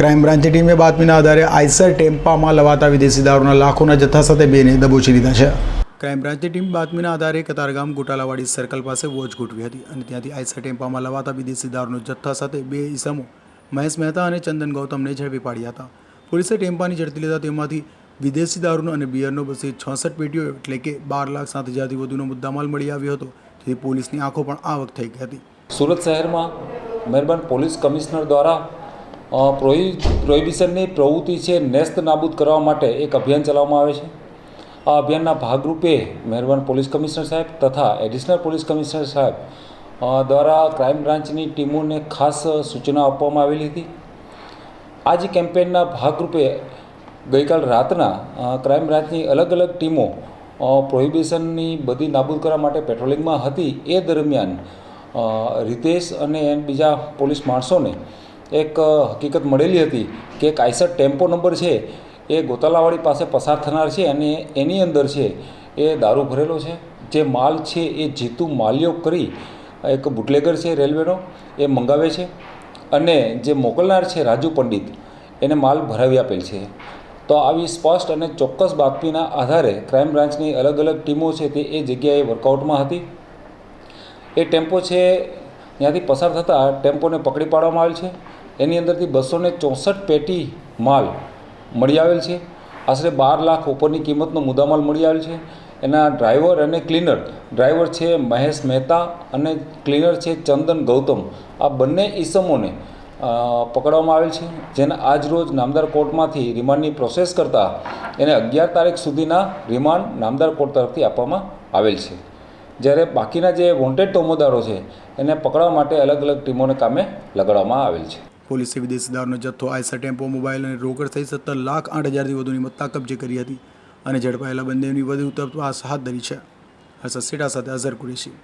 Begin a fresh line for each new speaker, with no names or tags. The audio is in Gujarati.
ક્રાઇમ બ્રાન્ચની ટીમે બાતમીના આધારે આઈસર ટેમ્પામાં લવાતા વિદેશી દારૂના લાખોના જથ્થા સાથે બેને દબોચી લીધા છે. ક્રાઇમ બ્રાન્ચની ટીમ બાતમીના આધારે કતારગામ ગોટાલાવાડી સર્કલ પાસે વોચ ગોઠવી હતી અને ત્યાંથી આઈસર ટેમ્પામાં લવાતા વિદેશી દારૂનો જથ્થા સાથે બે ઇસમો મહેશ મહેતા અને ચંદન ગૌતમને ઝડપી પાડ્યા હતા. પોલીસે ટેમ્પાની ઝડપી લીધા તેમાંથી વિદેશી દારૂનો અને બિયરનો બસો છસઠ પેટીઓ એટલે કે બાર લાખ સાત હજારથી વધુનો મુદ્દામાલ મળી આવ્યો હતો, જેથી પોલીસની આંખો પણ આવક થઈ ગઈ હતી.
સુરત શહેરમાં મહેરબાન પોલીસ કમિશનર દ્વારા પ્રોહિ, પ્રોહિબિશનની પ્રવૃત્તિ છે નેસ્ત નાબૂદ કરવા માટે એક અભિયાન ચલાવવામાં આવે છે. આ અભિયાનના ભાગરૂપે મહેરબાન પોલીસ કમિશનર સાહેબ તથા એડિશનલ પોલીસ કમિશનર સાહેબ દ્વારા ક્રાઇમ બ્રાન્ચની ટીમોને ખાસ સૂચના આપવામાં આવેલી હતી. આ જ કેમ્પેનના ભાગરૂપે ગઈકાલ રાતના ક્રાઇમ બ્રાન્ચની અલગ અલગ ટીમો પ્રોહિબિશનની બધી નાબૂદ કરવા માટે પેટ્રોલિંગમાં હતી. એ દરમિયાન રિતેશ અને બીજા પોલીસ માણસોને એક હકીકત મળેલી હતી કે એક આઈસર ટેમ્પો નંબર છે, એ ગોતાલાવાડી પાસે પસાર થનાર છે અને એની અંદર છે, એ દારૂ ભરેલો છે. જે માલ છે, એ જીતુ માલ્યો કરી, એક બુટલેગર છે રેલવેનો, એ મંગાવે છે અને જે મોકલનાર છે રાજુ પંડિત, એને માલ ભરાવી આપેલ છે. તો આવી સ્પષ્ટ અને ચોક્કસ બાતમીના આધારે ક્રાઇમ બ્રાન્ચની અલગ અલગ ટીમો છે તે એ જગ્યાએ વર્કઆઉટમાં હતી. એ ટેમ્પો છે, ત્યાંથી પસાર થતાં ટેમ્પોને પકડી પાડવામાં આવેલ છે. એની અંદરથી બસો ને ચોસઠ પેટી માલ મળી આવેલ છે. આશરે બાર લાખ ઉપરની કિંમતનો મુદ્દામાલ મળી આવેલ છે. એના ડ્રાઈવર અને ક્લીનર, ડ્રાઈવર છે મહેશ મહેતા અને ક્લીનર છે ચંદન ગૌતમ. આ બંને ઈસમોને પકડવામાં આવેલ છે. જેને આજ રોજ નામદાર કોર્ટમાંથી રિમાન્ડની પ્રોસેસ કરતાં એને અગિયાર તારીખ સુધીના રિમાન્ડ નામદાર કોર્ટ તરફથી આપવામાં આવેલ છે. જ્યારે બાકીના જે વોન્ટેડ તોમોદારો છે, એને પકડવા માટે અલગ અલગ ટીમોને કામે લગાડવામાં આવેલ છે.
પોલીસે વિદેશી દારૂનો જથ્થો આઈસર ટેમ્પો, મોબાઈલ અને રોકડ સહિત સત્તર લાખ આઠ હજારથી વધુની મત્તા કબજે કરી હતી અને ઝડપાયેલા બંનેની વધુ તપાસ હાથ ધરી છે. હર્ષદ સેટા સાથે અઝર કુરેશી.